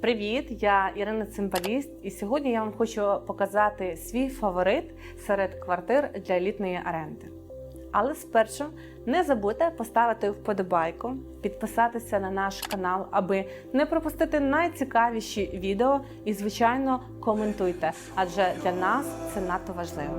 Привіт, я Ірина Цимбаліст, і сьогодні я вам хочу показати свій фаворит серед квартир для елітної оренди. Але спершу не забудьте поставити вподобайку, підписатися на наш канал, аби не пропустити найцікавіші відео і, звичайно, коментуйте, адже для нас це надто важливо.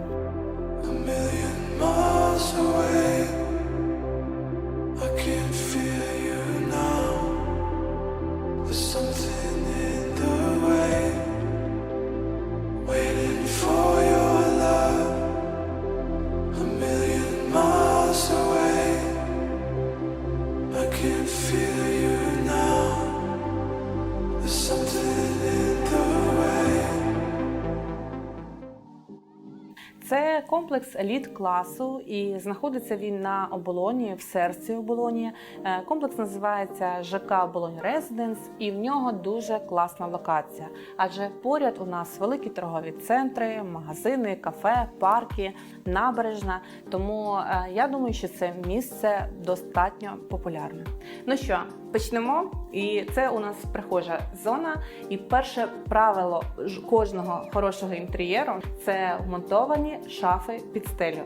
Це комплекс еліт класу, і знаходиться він на оболоні, в серці оболоні. Е, Комплекс називається ЖК Оболонь Резиденс, і в нього дуже класна локація. Адже поряд у нас великі торгові центри, магазини, кафе, парки, набережна. Тому е, я думаю, що це місце достатньо популярне. Ну що, почнемо? І це у нас прихожа зона. І перше правило кожного хорошого інтер'єру це вмонтовані шафи під стелю.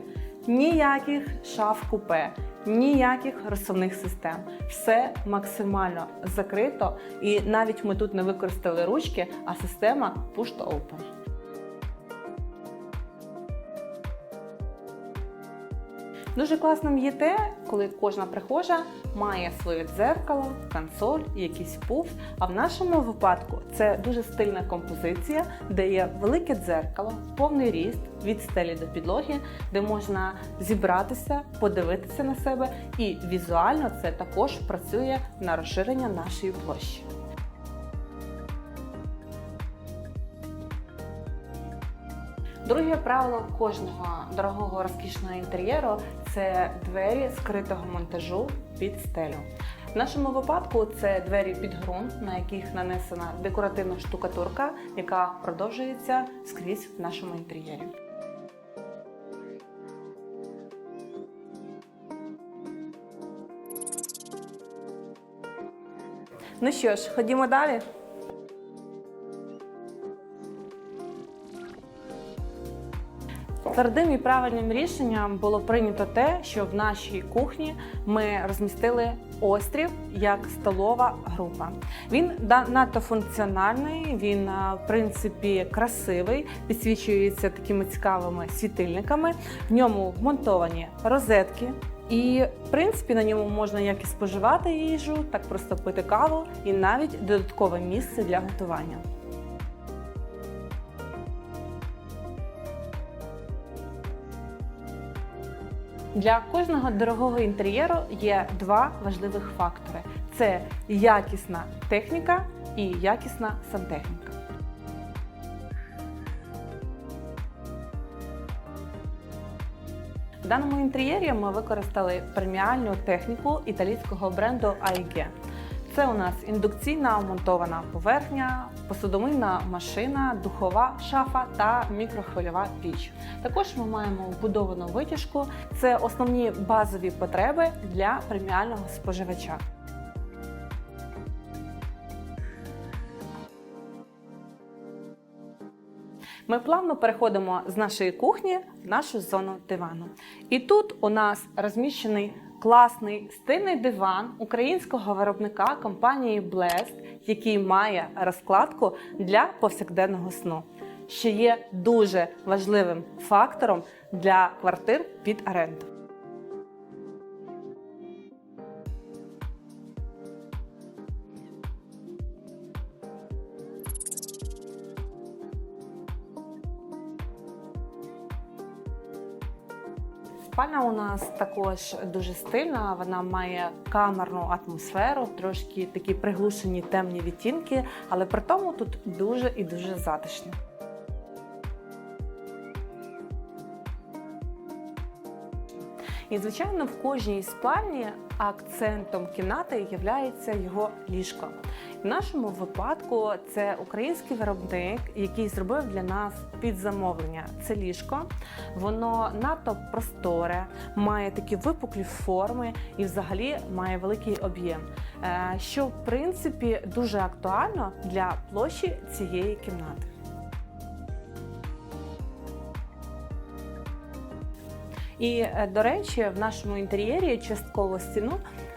Ніяких шаф купе, ніяких розсувних систем. Все максимально закрито, і навіть ми тут не використали ручки, а система push Дуже класним є те, коли кожна прихожа має своє дзеркало, консоль, якийсь пуф. А в нашому випадку це дуже стильна композиція, де є велике дзеркало, повний ріст від стелі до підлоги, де можна зібратися, подивитися на себе, і візуально це також працює на розширення нашої площі. Друге правило кожного дорогого розкішного інтер'єру це двері скритого монтажу під стелю. В нашому випадку це двері під ґрунт, на яких нанесена декоративна штукатурка, яка продовжується скрізь в нашому інтер'єрі. Ну що ж, ходімо далі. Твердим і правильним рішенням було прийнято те, що в нашій кухні ми розмістили острів як столова група. Він надто функціональний, він в принципі красивий, підсвічується такими цікавими світильниками. В ньому вмонтовані розетки. І в принципі на ньому можна як і споживати їжу, так просто пити каву, і навіть додаткове місце для готування. Для кожного дорогого інтер'єру є два важливих фактори: це якісна техніка і якісна сантехніка. В даному інтер'єрі ми використали преміальну техніку італійського бренду AEG. Це у нас індукційна вмонтована поверхня, посудомийна машина, духова шафа та мікрохвильова піч. Також ми маємо вбудовану витяжку. Це основні базові потреби для преміального споживача. Ми плавно переходимо з нашої кухні в нашу зону дивану. І тут у нас розміщений класний стильний диван українського виробника компанії Blest, який має розкладку для повсякденного сну, що є дуже важливим фактором для квартир під оренду. Спальня у нас також дуже стильна. Вона має камерну атмосферу, трошки такі приглушені темні відтінки, але при тому тут дуже і дуже затишно. І, звичайно, в кожній спальні акцентом кімнати є його ліжко. В нашому випадку це український виробник, який зробив для нас під замовлення. Це ліжко. Воно надто просторе, має такі випуклі форми і взагалі має великий об'єм, е, що в принципі дуже актуально для площі цієї кімнати. І е, до речі, в нашому інтер'єрі частково стіну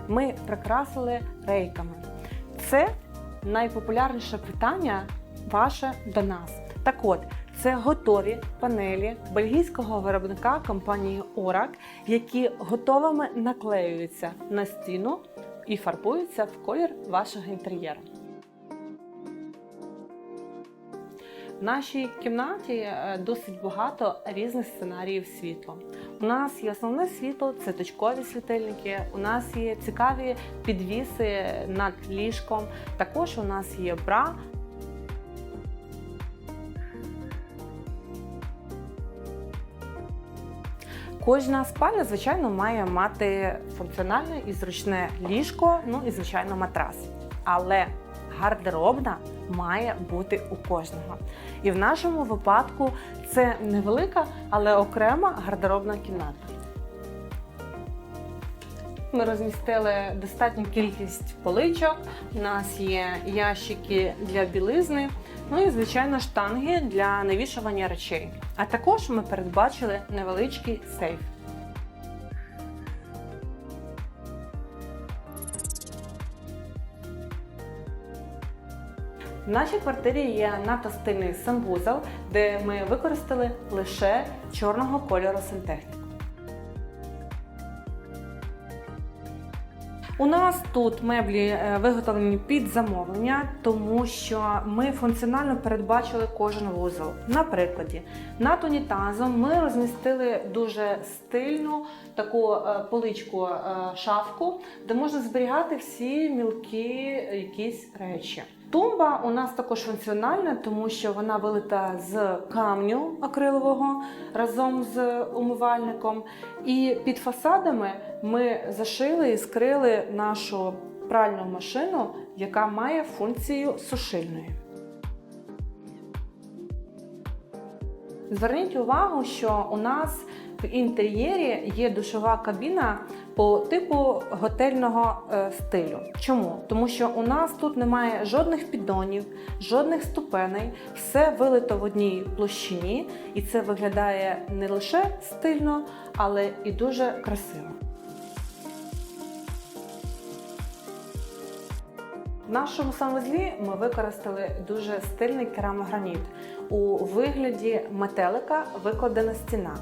ми прикрасили рейками. Це найпопулярніше питання ваше до нас. Так от, це готові панелі бельгійського виробника компанії Orac, які готовими наклеюються на стіну і фарбуються в колір вашого інтер'єру. В нашій кімнаті е, досить багато різних сценаріїв світла. У нас є основне світло, це точкові світильники. У нас є цікаві підвіси над ліжком. Також у нас є бра. Кожна спальня, звичайно, має мати функціональне і зручне ліжко, ну і звичайно матрас. Але гардеробна має бути у кожного. І в нашому випадку це невелика, але окрема гардеробна кімната. Ми розмістили достатню кількість поличок. У нас є ящики для білизни, ну і звичайно штанги для навішування речей. А також ми передбачили невеличкий сейф. В нашій квартирі є надто стильний санвузол, де ми використали лише чорного кольору сантехніку. У нас тут меблі е, виготовлені під замовлення, тому що ми функціонально передбачили кожен вузол. На прикладі, над унітазом ми розмістили дуже стильну таку е, поличку е, шафку, де можна зберігати всі мілкі якісь речі. Тумба у нас також функціональна, тому що вона вилита з камню акрилового разом з умивальником. І під фасадами ми зашили і скрили нашу пральну машину, яка має функцію сушильної. Зверніть увагу, що у нас в інтер'єрі є душова кабіна по типу готельного е, стилю. Чому? Тому що у нас тут немає жодних піддонів, жодних ступеней, все вилито в одній площині, і це виглядає не лише стильно, але і дуже красиво. В нашому санвузлі ми використали дуже стильний керамограніт. У вигляді метелика викладена стіна.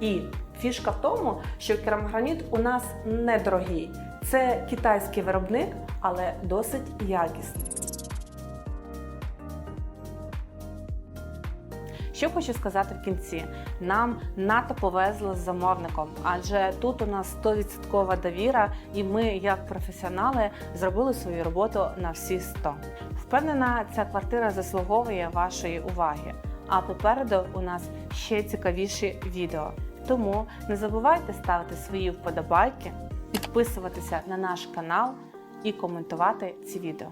І фішка в тому, що керамограніт у нас недорогий. Це китайський виробник, але досить якісний. Що хочу сказати в кінці, нам надто повезло з замовником, адже тут у нас 100% довіра, і ми, як професіонали, зробили свою роботу на всі 100. Впевнена, ця квартира заслуговує вашої уваги. А попереду у нас ще цікавіші відео. Тому не забувайте ставити свої вподобайки, підписуватися на наш канал і коментувати ці відео.